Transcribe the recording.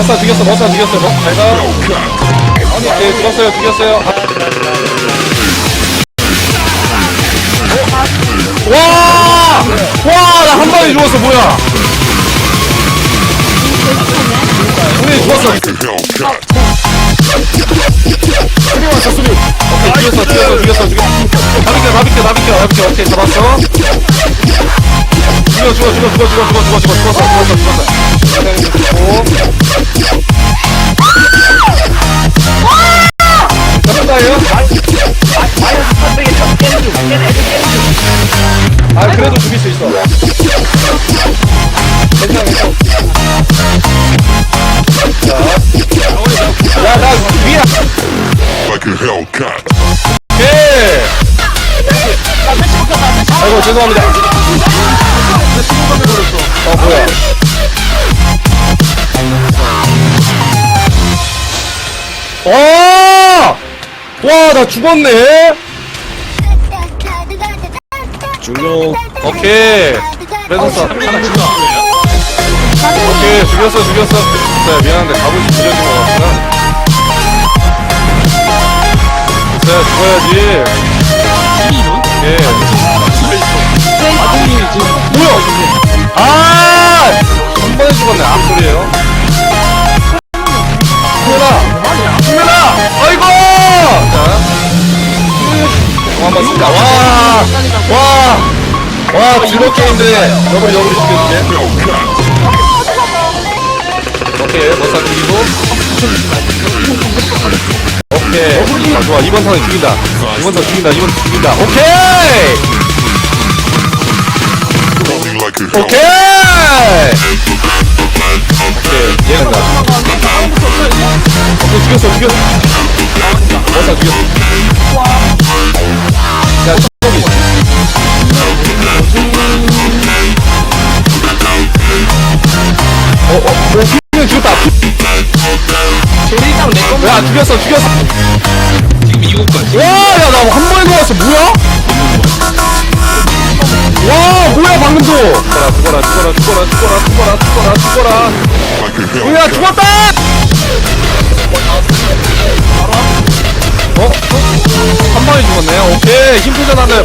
머싸 죽였어, 머싸 죽였어, 머, 잘 가. 오케이, 죽었어요, 죽였어요. 와! 와, 나 한 방에 죽었어, 뭐야? 동일 죽었어. 왔어, 수리. 오케이, 죽였어, 죽였어, 죽였어, 죽였어. 다 비켜, 다 비켜, 다 비켜, 다 비켜. 오케이, 잡았어. 죽여, 죽어, 죽어, 죽어, 죽어, 죽어, 죽어, 죽어, 죽었어, 죽었어, 죽었어. 아, 그래도 죽일 수 있어. 괜찮아, 괜찮아. 자. 야, 나 위야. like a Hellcat. 오케이. 아이고, 죄송합니다. 어, 뭐야. 와, 나 죽었네? 중요 오케이. 뺏었어. 오케이, 죽였어, 죽였어. 자, 미안한데, 갑옷이 들려진 것 같구나. 자, 죽어야지. 예. 한번 쓰자. 와! 와! 와, 즐겁게 힘드네. 너구리, 너구리 죽여줄게. 오케이, 머싸 죽이고. 오케이. 아, 좋아. 이번 턴에 죽인다. 이번 턴 죽인다. 이번 턴 죽인다. 오케이! 오케이! 오케이, 얘는 나. 오케이, 죽였어, 죽였어. 머싸 죽였어. 죽였어, 죽였어. 지금 이거까지 와, 야, 나 한 번에 들어왔어. 뭐야? 와, 뭐야, 방금도. 죽어라, 죽어라, 죽어라, 죽어라, 죽어라, 죽어라, 죽어라, 죽어라. 뭐야. 죽었다! 어? 한 방에 죽었네. 오케이, 힘 표전하는